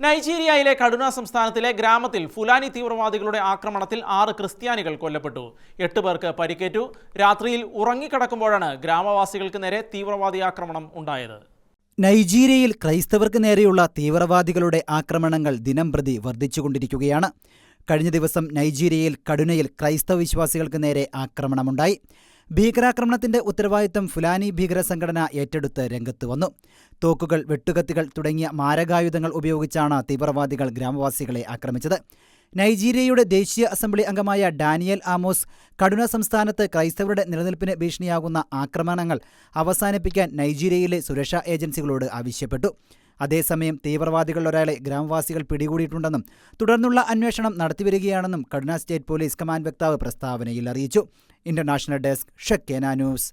നൈജീരിയയിലെ കടുന സംസ്ഥാനത്തിലെ ഗ്രാമത്തിൽ ഫുലാനി തീവ്രവാദികളുടെ ആക്രമണത്തിൽ ആറ് ക്രിസ്ത്യാനികൾ കൊല്ലപ്പെട്ടു. എട്ട് പേർക്ക് പരിക്കേറ്റു. രാത്രിയിൽ ഉറങ്ങിക്കിടക്കുമ്പോഴാണ് ഗ്രാമവാസികൾക്ക് നേരെ തീവ്രവാദി ആക്രമണം ഉണ്ടായത്. നൈജീരിയയിൽ ക്രൈസ്തവർക്ക് നേരെയുള്ള തീവ്രവാദികളുടെ ആക്രമണങ്ങൾ ദിനം പ്രതി വർദ്ധിച്ചുകൊണ്ടിരിക്കുകയാണ്. കഴിഞ്ഞ ദിവസം നൈജീരിയയിൽ കടുനയിൽ ക്രൈസ്തവ വിശ്വാസികൾക്ക് നേരെ ആക്രമണമുണ്ടായി. ഭീകരാക്രമണത്തിന്റെ ഉത്തരവാദിത്തം ഫുലാനി ഭീകര സംഘടന ഏറ്റെടുത്ത് രംഗത്ത് വന്നു. തോക്കുകൾ വെട്ടുകത്തികൾ തുടങ്ങിയ മാരകായുധങ്ങൾ ഉപയോഗിച്ചാണ് തീവ്രവാദികൾ ഗ്രാമവാസികളെ ആക്രമിച്ചത്. നൈജീരിയയുടെ ദേശീയ അസംബ്ലി അംഗമായ ഡാനിയൽ ആമോസ് കടുന സംസ്ഥാനത്ത് ക്രൈസ്തവരുടെ നിലനിൽപ്പിന് ഭീഷണിയാകുന്ന ആക്രമണങ്ങൾ അവസാനിപ്പിക്കാൻ നൈജീരിയയിലെ സുരക്ഷാ ഏജൻസികളോട് ആവശ്യപ്പെട്ടു. അതേസമയം തീവ്രവാദികൾ ഒരാളെ ഗ്രാമവാസികൾ പിടികൂടിയിട്ടുണ്ടെന്നും തുടർന്നുള്ള അന്വേഷണം നടത്തിവരികയാണെന്നും കടുന സ്റ്റേറ്റ് പോലീസ് കമാൻഡ് വക്താവ് പ്രസ്താവനയിൽ അറിയിച്ചു. ഇന്റർനാഷണൽ ഡെസ്ക് ഷെക്കേന ന്യൂസ്.